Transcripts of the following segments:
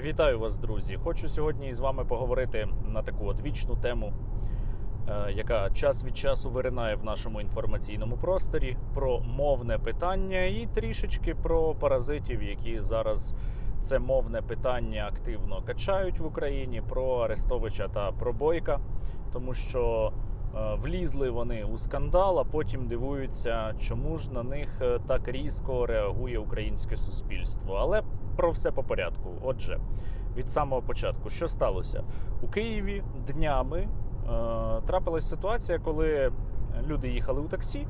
Вітаю вас, друзі! Хочу сьогодні з вами поговорити на таку одвічну тему, е, яка час від часу виринає в нашому інформаційному просторі про мовне питання і трішечки про паразитів, які зараз це мовне питання активно качають в Україні, про Арестовича та про Бойка, тому що влізли вони у скандал, а потім дивуються, чому ж на них е, так різко реагує українське суспільство. Але про все по порядку. Отже, від самого початку, що сталося у Києві днями е, трапилась ситуація, коли люди їхали у таксі.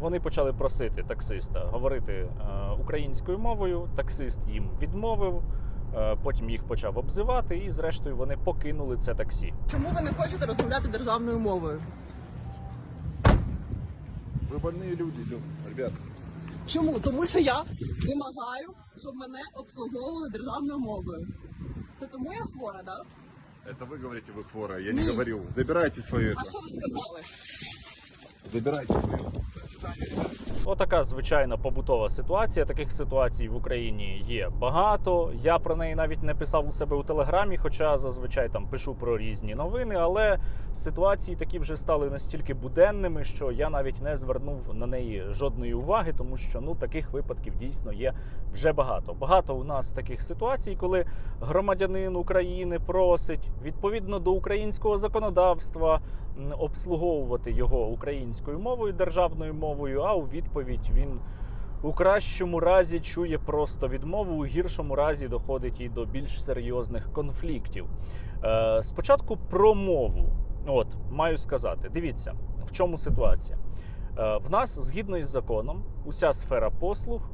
Вони почали просити таксиста говорити е, українською мовою. Таксист їм відмовив. е, Потім їх почав обзивати, і зрештою вони покинули це таксі. Чому ви не хочете розмовляти державною мовою? Вы больные люди, Лё, ребят. Чому? Тому що я вимагаю, щоб мене обслуговували державною мовою. Це тому я хвора, так? Да? Это вы говорите, вы хвора. Я Не. не говорил. Забирайте свое А это. що ви сказали? Забирайте свое. Отака звичайна побутова ситуація. Таких ситуацій в Україні є багато. Я про неї навіть не писав у себе у телеграмі, хоча зазвичай там пишу про різні новини. Але ситуації такі вже стали настільки буденними, що я навіть не звернув на неї жодної уваги, тому що ну таких випадків дійсно є вже багато. Багато у нас таких ситуацій, коли громадянин України просить відповідно до українського законодавства обслуговувати його українською мовою, державною мовою, а у відповідь він у кращому разі чує просто відмову, у гіршому разі доходить і до більш серйозних конфліктів. Е, спочатку про мову. От, маю сказати, дивіться, в чому ситуація. Е, в нас, згідно із законом, уся сфера послуг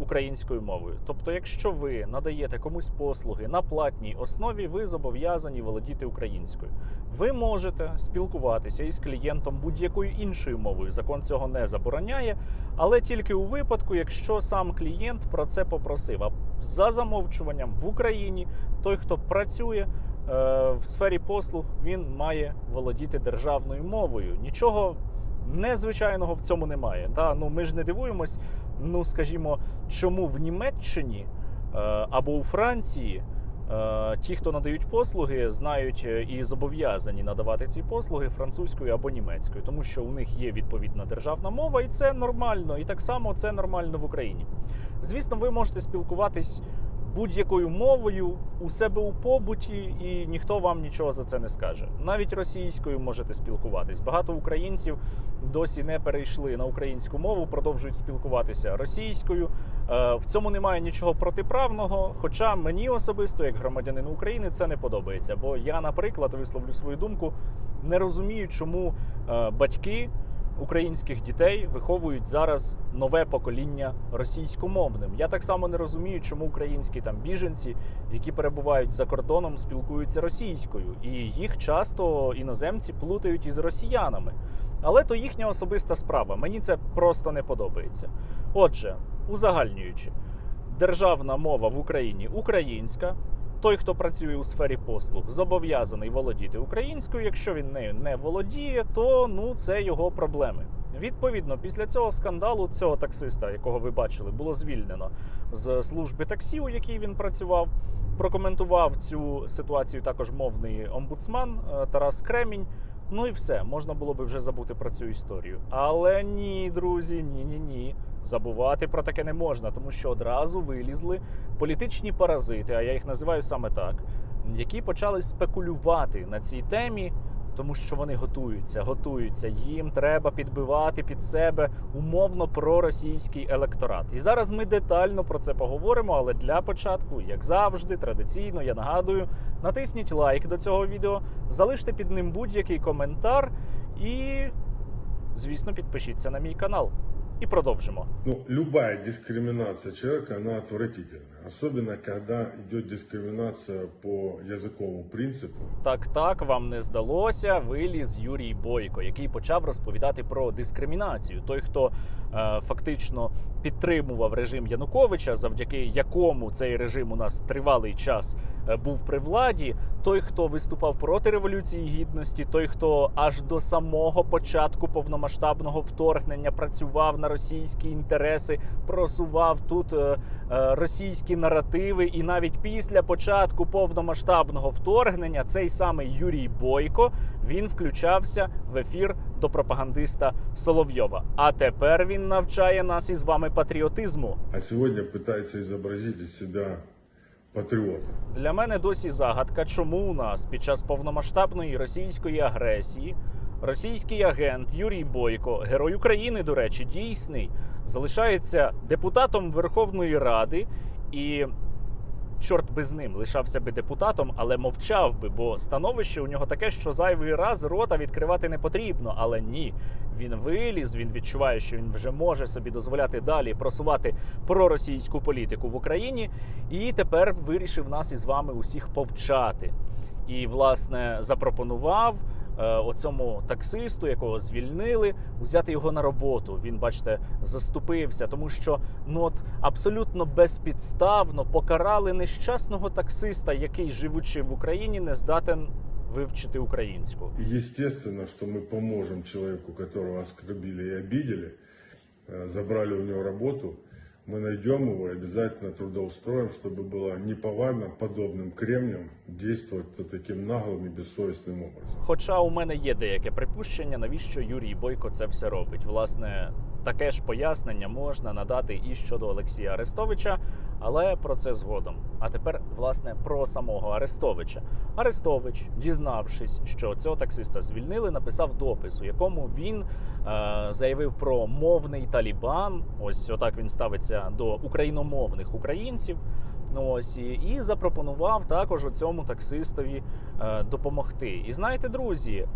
українською мовою. Тобто, якщо ви надаєте комусь послуги на платній основі, ви зобов'язані володіти українською. Ви можете спілкуватися із клієнтом будь-якою іншою мовою. Закон цього не забороняє, але тільки у випадку, якщо сам клієнт про це попросив. А за замовчуванням в Україні той, хто працює. е, В сфері послуг він має володіти державною мовою. Нічого незвичайного в цьому немає. Та ну ми ж не дивуємось. Ну скажімо, чому в Німеччині е, або у Франції е, ті, хто надають послуги, знають е, і зобов'язані надавати ці послуги французькою або німецькою, тому що у них є відповідна державна мова, і це нормально. І так само це нормально в Україні. Звісно, ви можете спілкуватись будь-якою мовою у себе у побуті, і ніхто вам нічого за це не скаже. Навіть російською можете спілкуватись. Багато українців досі не перейшли на українську мову, продовжують спілкуватися російською. Е, В цьому немає нічого протиправного. Хоча мені особисто, як громадянину України, це не подобається. Бо я, наприклад, висловлю свою думку, не розумію, чому е, батьки українських дітей виховують зараз нове покоління російськомовним. Я так само не розумію, чому українські там біженці, які перебувають за кордоном, спілкуються російською, і їх часто іноземці плутають із росіянами. Але то їхня особиста справа. Мені це просто не подобається. Отже, узагальнюючи, державна мова в Україні українська. Той, хто працює у сфері послуг, зобов'язаний володіти українською. Якщо він нею не володіє, то ну це його проблеми. Відповідно, після цього скандалу цього таксиста, якого ви бачили, було звільнено з служби таксі, у якій він працював. Прокоментував цю ситуацію також мовний омбудсман е, Тарас Кремінь. Ну і все, можна було би вже забути про цю історію. Але ні, друзі, ні, ні, ні. Забувати про таке не можна, тому що одразу вилізли політичні паразити, а я їх називаю саме так, які почали спекулювати на цій темі, тому що вони готуються, готуються. Їм треба підбивати під себе умовно проросійський електорат. І зараз ми детально про це поговоримо. Але для початку, як завжди, традиційно, я нагадую, натисніть лайк до цього відео, залиште під ним будь-який коментар і, звісно, підпишіться на мій канал. І продовжимо. Ну, любая дискриминация человека, она отвратительна. Особенно, когда идет дискриминация по языковому принципу. Так, так, вам не здалося. Виліз Юрій Бойко, який почав розповідати про дискримінацію. Той, хто е, фактично підтримував режим Януковича, завдяки якому цей режим у нас тривалий час е, був при владі. Той, хто виступав проти революції гідності, той, хто аж до самого початку повномасштабного вторгнення працював на російські інтереси, просував тут е, е, російські наративи, і навіть після початку повномасштабного вторгнення цей самий Юрій Бойко він включався в ефір до пропагандиста Соловйова. А тепер він навчає нас із вами патріотизму. А сегодня пытается изобразить из себя патриота. Для мене досі загадка, чому у нас під час повномасштабної російської агресії російський агент Юрій Бойко, герой України, до речі, дійсний, залишається депутатом Верховної Ради і. Чорт би з ним лишався би депутатом, але мовчав би, бо становище у нього таке, що зайвий раз рота відкривати не потрібно. Але ні, він виліз, він відчуває, що він вже може собі дозволяти далі просувати проросійську політику в Україні, і тепер вирішив нас із вами усіх повчати. І, власне, запропонував оцьому таксисту, якого звільнили, взяти його на роботу. Він, бачите, заступився, тому що ну от абсолютно безпідставно покарали нещасного таксиста, який, живучи в Україні, не здатен вивчити українську. И естественно, что мы поможем человеку, которого оскорбили и обидели, э, забрали у него работу, мы найдем его и обязательно трудоустроим, чтобы было неповадно подобным кремням действовать вот таким наглым и бессовестным образом. Хоча у мене є деяке припущення, навіщо Юрій Бойко це все робить. Власне, таке ж пояснення можна надати і щодо Олексія Арестовича, але про це згодом. А тепер, власне, про самого Арестовича. Арестович, дізнавшись, що цього таксиста звільнили, написав допис, у якому він е, заявив про мовний талібан. Ось отак він ставиться до україномовних українців. Ну, ось і, запропонував також цьому таксистові е, допомогти. І знаєте, друзі,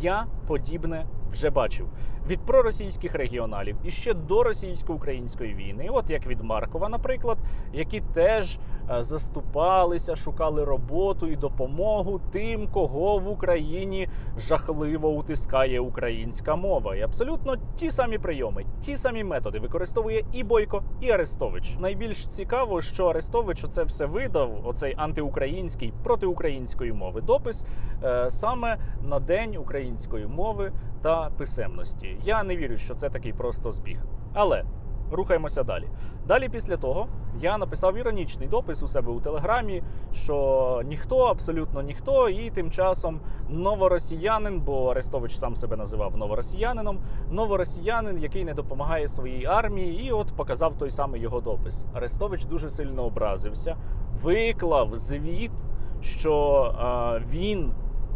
я подібне вже бачив. Від проросійських регіоналів і ще до російсько-української війни, от як від Маркова, наприклад, які теж заступалися, шукали роботу і допомогу тим, кого в Україні жахливо утискає українська мова. І абсолютно ті самі прийоми, ті самі методи використовує і Бойко, і Арестович. Найбільш цікаво, що Арестович оце все видав, оцей антиукраїнський протиукраїнської мови допис е, саме на день української мови та писемності. Я не вірю, що це такий просто збіг. Але рухаємося далі. Далі, після того, я написав іронічний допис у себе у телеграмі, що ніхто, абсолютно ніхто, і тим часом новоросіянин, бо Арестович сам себе називав новоросіянином, новоросіянин, який не допомагає своїй армії, і от показав той самий його допис. Арестович дуже сильно образився, виклав звіт, що е, він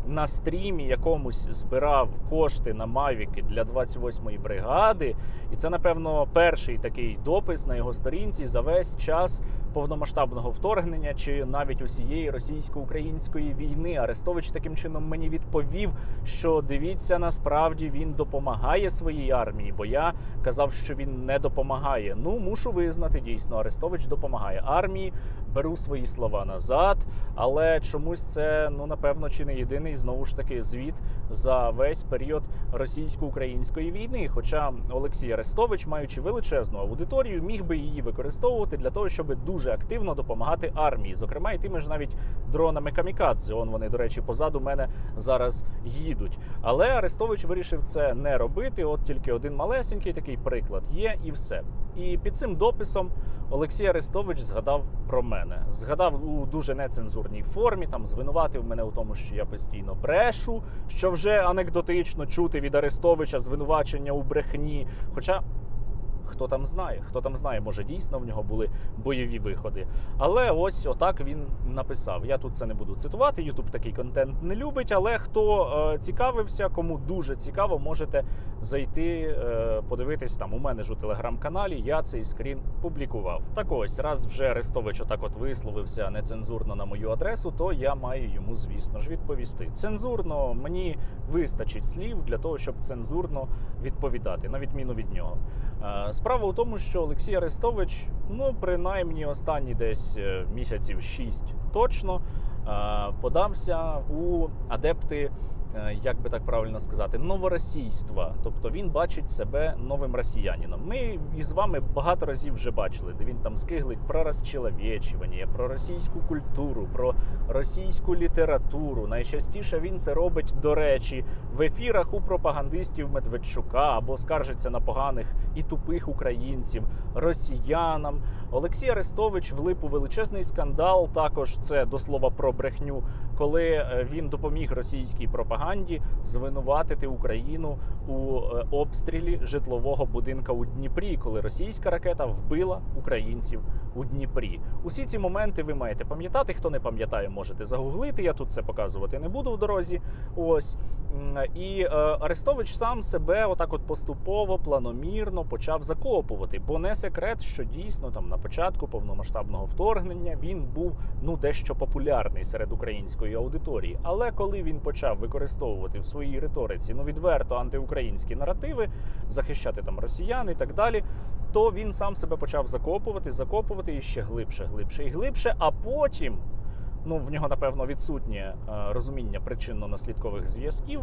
на стрімі якомусь збирав кошти на мавіки для 28-ї бригади, і це, напевно, перший такий допис на його сторінці за весь час повномасштабного вторгнення чи навіть усієї російсько-української війни. Арестович таким чином мені відповів, що дивіться, насправді він допомагає своїй армії, бо я казав, що він не допомагає. Ну мушу визнати, дійсно, Арестович допомагає армії. Беру свої слова назад, але чомусь це ну напевно чи не єдиний знову ж таки звіт за весь період російсько-української війни. Хоча Олексій Арестович, маючи величезну аудиторію, міг би її використовувати для того, щоб дуже активно допомагати армії, зокрема і тими ж навіть дронами камікадзе. Он вони, до речі, позаду мене зараз їдуть. Але Арестович вирішив це не робити. От тільки один малесенький такий приклад є, і все. І під цим дописом Олексій Арестович згадав про мене. Згадав у дуже нецензурній формі, там звинуватив мене у тому, що я постійно брешу, що вже анекдотично чути від Арестовича звинувачення у брехні. Хоча. Хто там знає, хто там знає, може дійсно в нього були бойові виходи. Але ось отак він написав. Я тут це не буду цитувати. Ютуб такий контент не любить. Але хто е, цікавився, кому дуже цікаво, можете зайти, е, подивитись там. У мене ж у телеграм-каналі я цей скрін публікував. Так ось, раз вже Арестович отак от висловився нецензурно на мою адресу, то я маю йому, звісно ж, відповісти. Цензурно мені вистачить слів для того, щоб цензурно відповідати, на відміну від нього. Е, Справа у тому, що Олексій Арестович, ну принаймні останні десь е, місяців шість точно е, подався у адепти як би так правильно сказати, новоросійства. Тобто він бачить себе новим росіянином. Ми із вами багато разів вже бачили, де він там скиглить про розчеловічування, про російську культуру, про російську літературу. Найчастіше він це робить, до речі, в ефірах у пропагандистів Медведчука або скаржиться на поганих і тупих українців, росіянам. Олексій Арестович влип у величезний скандал. Також це до слова про брехню, коли е, він допоміг російській пропаганді звинуватити Україну у е, обстрілі житлового будинка у Дніпрі, коли російська ракета вбила українців у Дніпрі. Усі ці моменти ви маєте пам'ятати. Хто не пам'ятає, можете загуглити. Я тут це показувати не буду в дорозі. Ось і е, Арестович сам себе отак, от поступово, планомірно почав закопувати. Бо не секрет, що дійсно там на початку повномасштабного вторгнення він був ну дещо популярний серед української аудиторії. Але коли він почав використовувати в своїй риториці ну відверто антиукраїнські наративи, захищати там росіян і так далі. То він сам себе почав закопувати, закопувати і ще глибше, глибше і глибше. А потім, ну в нього напевно відсутнє е, розуміння причинно-наслідкових зв'язків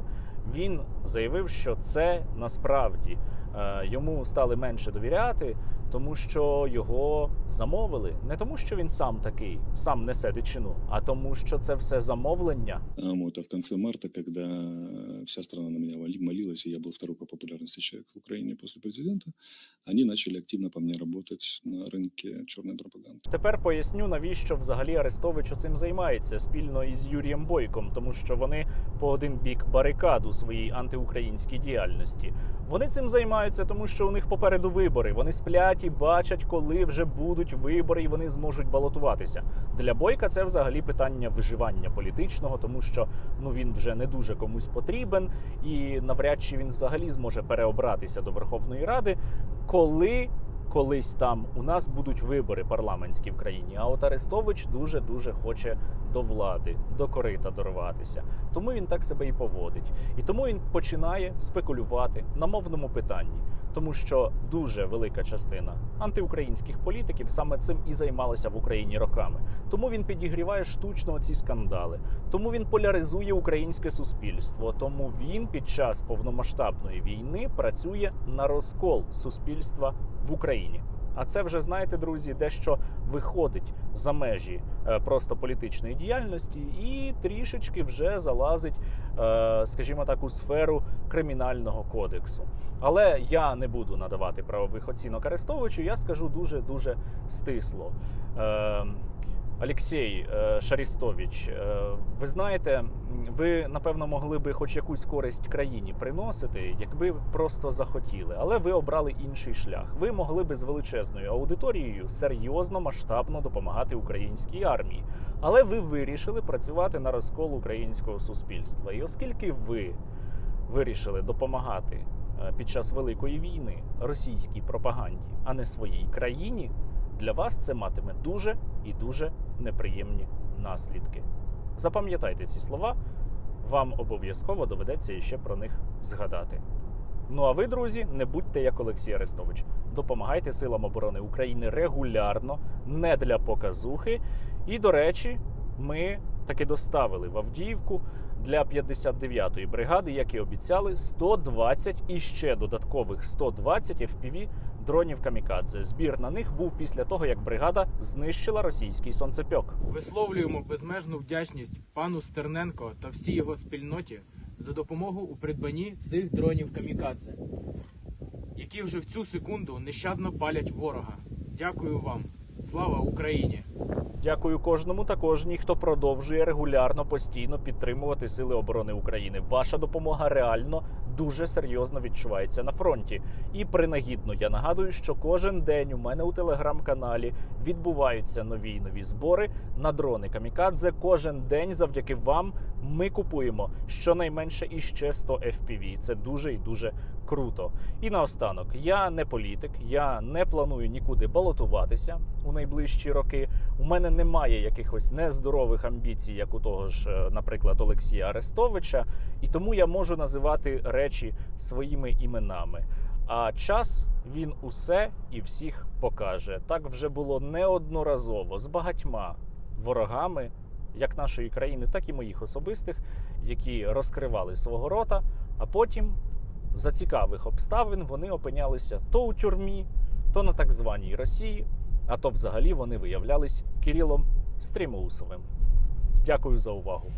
Він заявив, що це насправді е, йому стали менше довіряти, тому що його замовили. Не тому, що він сам такий, сам несе дичину, а тому, що це все замовлення. А, Вот, а в конце марта, когда вся страна на меня вали- молилась, и я был второй по популярности человек в Украине после президента, они начали активно по мне работать на рынке черной пропаганды. Тепер поясню, навіщо взагалі Арестович цим займається спільно із Юрієм Бойком, тому що вони по один бік барикад у своїй антиукраїнській діяльності. Вони цим займаються, тому що у них попереду вибори. Вони сплять і бачать, коли вже будуть вибори, і вони зможуть балотуватися. Для Бойка це взагалі питання виживання політичного, тому що ну він вже не дуже комусь потрібен, і навряд чи він взагалі зможе переобратися до Верховної Ради, коли колись там у нас будуть вибори парламентські в країні. А от Арестович дуже дуже хоче до влади, до корита дорватися. Тому він так себе і поводить. І тому він починає спекулювати на мовному питанні, тому що дуже велика частина антиукраїнських політиків саме цим і займалася в Україні роками. Тому він підігріває штучно ці скандали. Тому він поляризує українське суспільство. Тому він під час повномасштабної війни працює на розкол суспільства в Україні. А це вже знаєте, друзі, дещо виходить за межі е, просто політичної діяльності і трішечки вже залазить, е, скажімо так, у сферу кримінального кодексу. Але я не буду надавати правових оцінок арестовувачу, Я скажу дуже дуже стисло. Олексій е, Шарістович, е, ви знаєте, ви напевно могли би хоч якусь користь країні приносити, якби просто захотіли, але ви обрали інший шлях. Ви могли би з величезною аудиторією серйозно масштабно допомагати українській армії, але ви вирішили працювати на розкол українського суспільства. І оскільки ви вирішили допомагати е, під час великої війни російській пропаганді, а не своїй країні, для вас це матиме дуже і дуже неприємні наслідки. Запам'ятайте ці слова, вам обов'язково доведеться іще про них згадати. Ну а ви, друзі, не будьте як Олексій Арестович. Допомагайте силам оборони України регулярно, не для показухи. І, до речі, ми таки доставили в Авдіївку для 59-ї бригади, як і обіцяли, 120 і ще додаткових 120 FPV дронів камікадзе. Збір на них був після того, як бригада знищила російський сонцепьок. Висловлюємо безмежну вдячність пану Стерненко та всій його спільноті за допомогу у придбанні цих дронів камікадзе, які вже в цю секунду нещадно палять ворога. Дякую вам. Слава Україні! Дякую кожному та кожній, хто продовжує регулярно постійно підтримувати сили оборони України. Ваша допомога реально дуже серйозно відчувається на фронті. І принагідно я нагадую, що кожен день у мене у телеграм-каналі відбуваються нові й нові збори на дрони камікадзе. Кожен день, завдяки вам, ми купуємо щонайменше іще 100 FPV. Це дуже і дуже круто. І наостанок, я не політик, я не планую нікуди балотуватися у найближчі роки. У мене немає якихось нездорових амбіцій, як у того ж, е, наприклад, Олексія Арестовича, і тому я можу називати речі своїми іменами. А час він усе і всіх покаже. Так вже було неодноразово з багатьма ворогами, як нашої країни, так і моїх особистих, які розкривали свого рота, а потім за цікавих обставин вони опинялися то у тюрмі, то на так званій Росії, а то взагалі вони виявлялись Кирилом Стрімоусовим. Дякую за увагу.